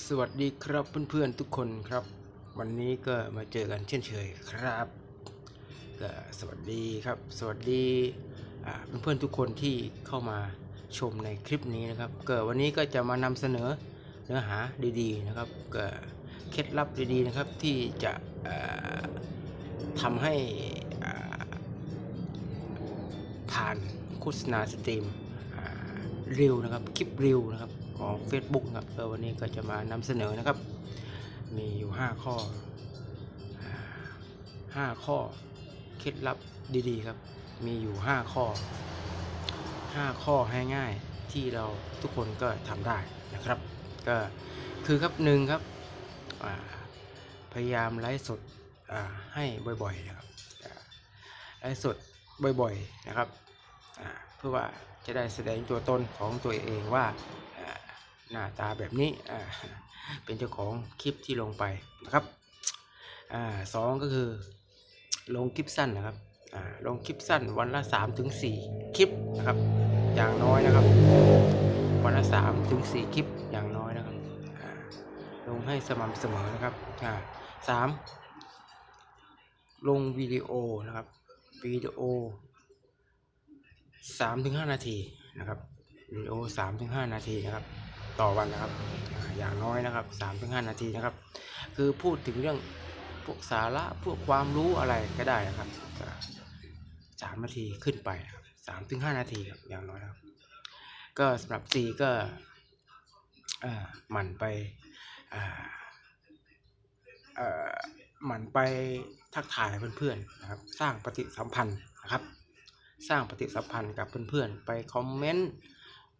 สวัสดีครับเพื่อนๆทุกคนครับ วันนี้ก็มาเจอกันเช่นเคยครับก็สวัสดีครับ สวัสดีอ่าเพื่อนๆทุกคนที่เข้ามาชมในคลิปนี้นะครับก็วันนี้ก็จะมานำเสนอเนื้อหาดีๆนะครับก็เคล็ดลับดีๆนะครับที่จะอ่าทำให้อ่าผ่านโฆษณาสตรีมรีวนะครับคลิปรีวนะครับ ของ Facebook ครับก็วันนี้ก็จะมานำเสนอนะครับ มีอยู่ 5 ข้ออ่า5ข้อเคล็ดลับดีๆครับ มีอยู่ 5 ข้อ 5 ข้อให้ง่ายที่เราทุกคนก็ทำได้นะครับ ก็คือครับหนึ่งครับพยายามไลฟ์สดให้บ่อยๆนะครับไลฟ์สดบ่อยๆนะครับเพื่อว่าจะได้แสดงตัวตนของตัวเองว่า หน้าตาแบบนี้อ่าเป็นเจ้าของคลิปที่ลงไปนะครับอ่าสองก็คือลงคลิปสั้นนะครับอ่าลงคลิปสั้นวันละ3ถึง4คลิปนะครับ อย่างน้อยนะครับ วันละ3ถึง4คลิปอย่างน้อยนะครับลงให้สม่ำเสมอนะครับอ่าสามลงวิดีโอนะครับวิดีโอสามถึงห้านาทีนะครับวิดีโอสามถึงห้านาทีนะครับ ต่อวันนะครับอย่างน้อยนะครับสามถึงห้านาทีนะครับ คือพูดถึงเรื่องพวกสาระพวกความรู้อะไรก็ได้นะครับสามนาทีขึ้นไปครับสามถึงห้านาทีครับอย่างน้อยครับ ก็สำหรับสี่ก็หมั่นไปหมั่นไปทักทายเพื่อนๆนะครับ สร้างปฏิสัมพันธ์นะครับ สร้างปฏิสัมพันธ์กับเพื่อนๆ ไปคอมเมนต์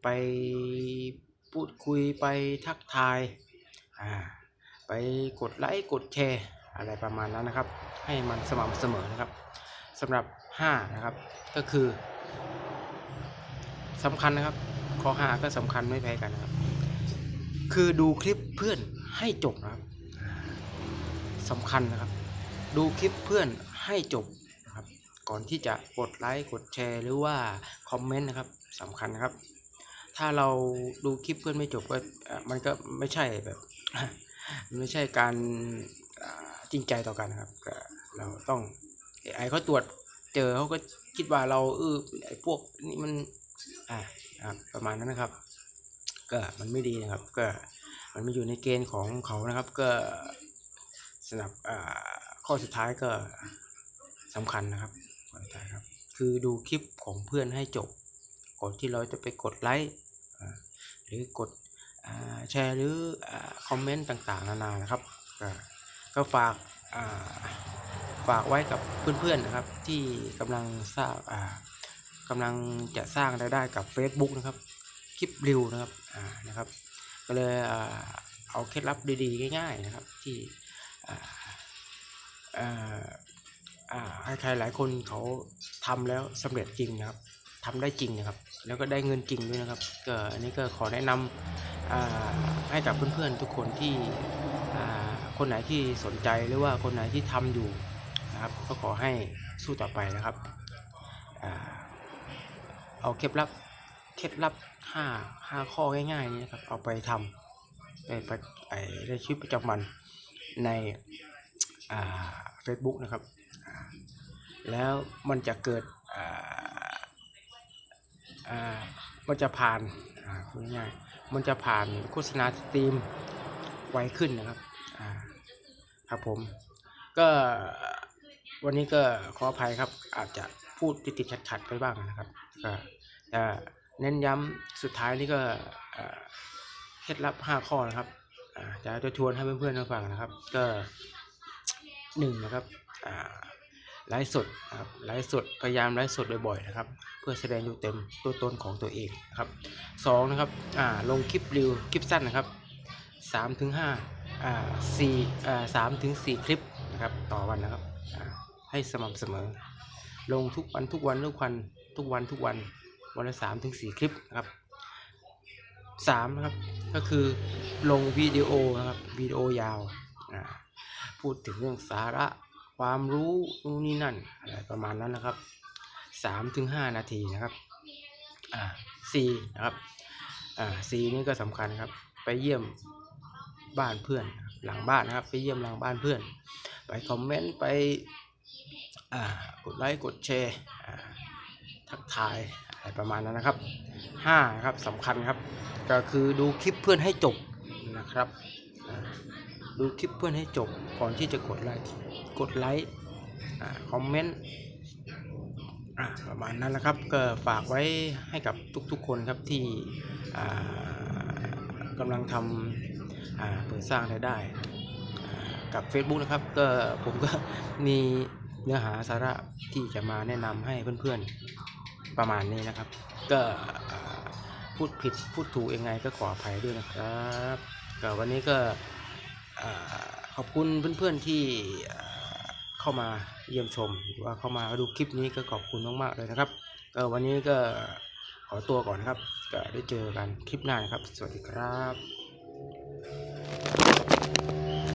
ไป พูดคุยไปทักทายไปกดไลค์กดแชร์อะไรประมาณนั้นนะครับ ให้มันสม่ำเสมอนะครับสำหรับ 5 นะครับ ก็คือสำคัญนะครับ ข้อ 5 ก็สำคัญไม่แพ้กันนะครับ คือดูคลิปเพื่อนให้จบนะครับสำคัญนะครับ ดูคลิปเพื่อนให้จบนะครับ ก่อนที่จะกดไลค์กดแชร์หรือว่าคอมเมนต์นะครับสำคัญนะครับ ถ้าเราดูคลิปเพื่อนไม่จบก็มันก็ไม่ใช่แบบไม่ใช่การจริงใจต่อกันนะครับเราต้องไอเขาตรวจเจอเขาก็คิดว่าเราเออไอพวกนี้มันอ่าประมาณนั้นนะครับ ก็มันไม่ดีนะครับ ก็มันไม่อยู่ในเกณฑ์ของเขานะครับ ก็สำหรับอ่าข้อสุดท้ายก็สำคัญนะครับข้อสุดท้ายครับ คือดูคลิปของเพื่อนให้จบก่อนที่เราจะไปกดไลค์ รือกดอแชร์หรือคอมเมนต์ต่างๆ นานานะครับ ก็ฝากฝากไว้กับเพื่อนๆนะครับ ที่กำลังสร้างกำลังจะสร้างรายได้กับ Facebook นะครับคลิปรีวนะครับนะครับ ก็เลยเอาเคล็ดลับดีๆ ง่าย ๆนะครับ ที่ใครๆหลายคนเขาทำแล้วสำเร็จจริงนะครับ ทำได้จริงนะครับ แล้วก็ได้เงินจริงด้วยนะครับก็อันนี้ก็ขอแนะนำอ่าให้กับเพื่อนๆทุกคนที่อ่าคนไหนที่สนใจหรือว่าคนไหนที่ทำอยู่นะครับ ก็ขอให้สู้ต่อไปนะครับอ่าเอาเคล็ดลับเคล็ดลับห้าห้าข้อง่ายๆนี้นะครับเอาไปทำในปไอ้ในชีวิตประจำวันในอ่า Facebook นะครับ แล้วมันจะเกิดอ่าอ่า มันจะผ่านพูดง่ายมันจะผ่านโฆษณาสตรีมไวขึ้นนะครับครับผม ก็วันนี้ก็ขออภัยครับ อาจจะพูดติดๆขัดๆไปบ้างนะครับก็แต่เน้นย้ำสุดท้ายนี่ก็เคล็ดลับ 5 ข้อนะครับจะจะชวนให้เพื่อนๆมาฟังนะครับ ก็หนึ่งนะครับ ไลฟ์สดนะครับไลฟ์สดพยายามไลฟ์สดบ่อยๆนะครับ เพื่อแสดงอยู่เต็มตัวตนของตัวเองนะครับสองนะครับอ่าลงคลิปรีวคลิปสั้นนะครับสามถึงห้าอ่าสี่อ่าสามถึงสี่คลิปนะครับต่อวันนะครับให้สม่ำเสมอ ลงทุกวันทุกวันทุกวันทุกวันทุกวันวันละสามถึงสี่คลิปนะครับสามนะครับก็คือลงวิดีโอนะครับวิดีโอยาวพูดถึงเรื่องสาระ ความรู้นู่นนี่นั่นอะไรประมาณนั้นนะครับสามถึงห้านาทีนะครับอ่าสี่นะครับอ่าสี่นี่ก็สำคัญครับ ไปเยี่ยมบ้านเพื่อน หลังบ้านนะครับ ไปเยี่ยมหลังบ้านเพื่อน ไปคอมเมนต์ไปอ่ากดไลค์กดแชร์อ่าทักทายอะไรประมาณนั้นนะครับห้าครับสำคัญครับ ก็คือดูคลิปเพื่อนให้จบนะครับ ดูคลิปเพื่อนให้จบก่อนที่จะกดไลค์ กดไลค์คอมเมนต์ประมาณนั้นแหละครับก็ฝากไว้ให้กับทุกๆคนครับที่กำลังทำเปิดสร้างรายได้กับ Facebook นะครับก็ผมก็มีเนื้อหาสาระที่จะมาแนะนำให้เพื่อนๆประมาณนี้นะครับ ก็พูดผิดพูดถูกยังไงก็ขออภัยด้วยนะครับก็วันนี้ก็ขอบคุณเพื่อนๆที่ เข้ามาเยี่ยมชม หรือว่าเข้ามาดูคลิปนี้ก็ขอบคุณมากๆเลยนะครับก็วันนี้ก็ขอตัวก่อนนะครับก็ได้เจอกันคลิปหน้านครับ สวัสดีครับ